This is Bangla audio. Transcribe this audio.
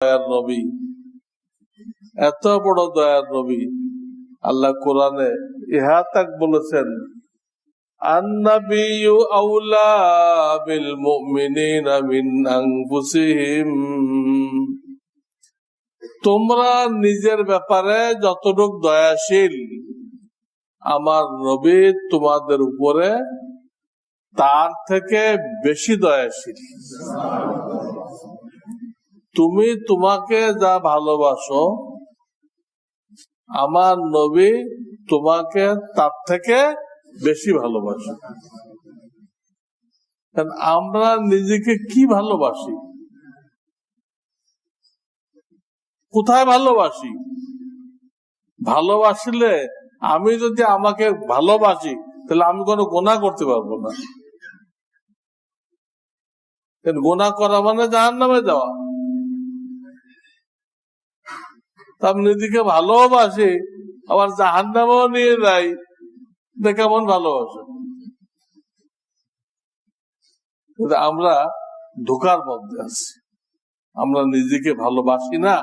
দয়ার নবী এত বড় দয়ার নবী আল্লাহ কোরআনে ইহা তাক বলেছেন النبي أولى بالمؤمنين من أنفسهم তোমরা নিজের ব্যাপারে যতটুক দয়াশীল আমার নবী তোমাদের উপরে তার থেকে বেশি দয়াশীল তুমি তোমাকে যা ভালোবাসো, আমার নবী তোমাকে তার থেকে বেশি ভালোবাসে। আমরা নিজেকে কি ভালোবাসি? কোথায় ভালোবাসি? ভালোবাসলে আমি যদি আমাকে ভালোবাসি, তাহলে আমি কোনো গোনা করতে পারব না। গোনা করা মানে জাহান নামে যাওয়া। তা দিকে ভালোবাসে আবার জাহান নামেও নিয়ে যায়। কেমন ভালোবাসে? আমরা ঢোকার মধ্যে আছি। আমরা নিজেকে ভালোবাসি না